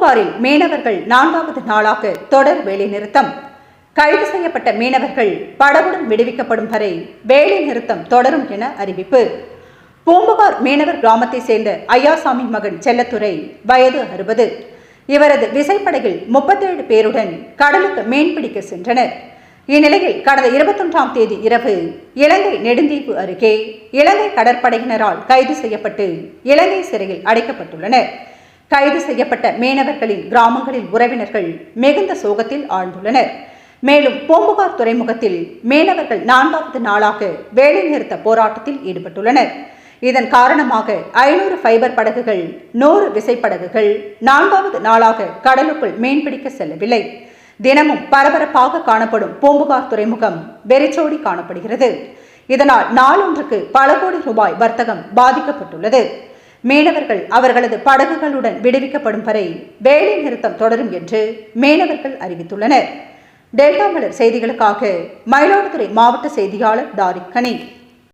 பூம்புகாரில் மீனவர்கள் நான்காவது நாளாக தொடர் வேலைநிறுத்தம் கைது செய்யப்பட்ட மீனவர்கள் படகுடன் விடுவிக்கப்படும் வரை வேலைநிறுத்தம் தொடரும் என அறிவிப்பு. பூம்புகார் மீனவர் கிராமத்தை சேர்ந்த ஐயாசாமி மகன் செல்லத்துறை வயது அறுபது. இவரது விசைப்படகில் முப்பத்தேழு பேருடன் கடலுக்கு மீன்பிடிக்க சென்றனர். இந்நிலையில் கடந்த இருபத்தொன்றாம் தேதி இரவு இலங்கை நெடுந்தீவு அருகே இலங்கை கடற்படையினரால் கைது செய்யப்பட்டு இலங்கை சிறையில் அடைக்கப்பட்டுள்ளனர். கைது செய்யப்பட்ட மீனவர்களின் கிராமங்களில் உறவினர்கள் மிகுந்த சோகத்தில் ஆழ்ந்துள்ளனர். மேலும் பூம்புகார் துறைமுகத்தில் மீனவர்கள் நான்காவது நாளாக வேலைநிறுத்த போராட்டத்தில் ஈடுபட்டுள்ளனர். இதன் காரணமாக ஐநூறு ஃபைபர் படகுகள் நூறு விசைப்படகுகள் நான்காவது நாளாக கடலுக்குள் மீன்பிடிக்க செல்லவில்லை. தினமும் பரபரப்பாக காணப்படும் பூம்புகார் துறைமுகம் வெறிச்சோடி காணப்படுகிறது. இதனால் நாளொன்றுக்கு பல கோடி ரூபாய் வர்த்தகம் பாதிக்கப்பட்டுள்ளது. மீனவர்கள் அவர்களது படகுகளுடன் விடுவிக்கப்படும் வரை வேலை நிறுத்தம் தொடரும் என்று மீனவர்கள் அறிவித்துள்ளனர். டெல்டா மலர் செய்திகளுக்காக மயிலாடுதுறை மாவட்ட செய்தியாளர் டாரிக் கனி.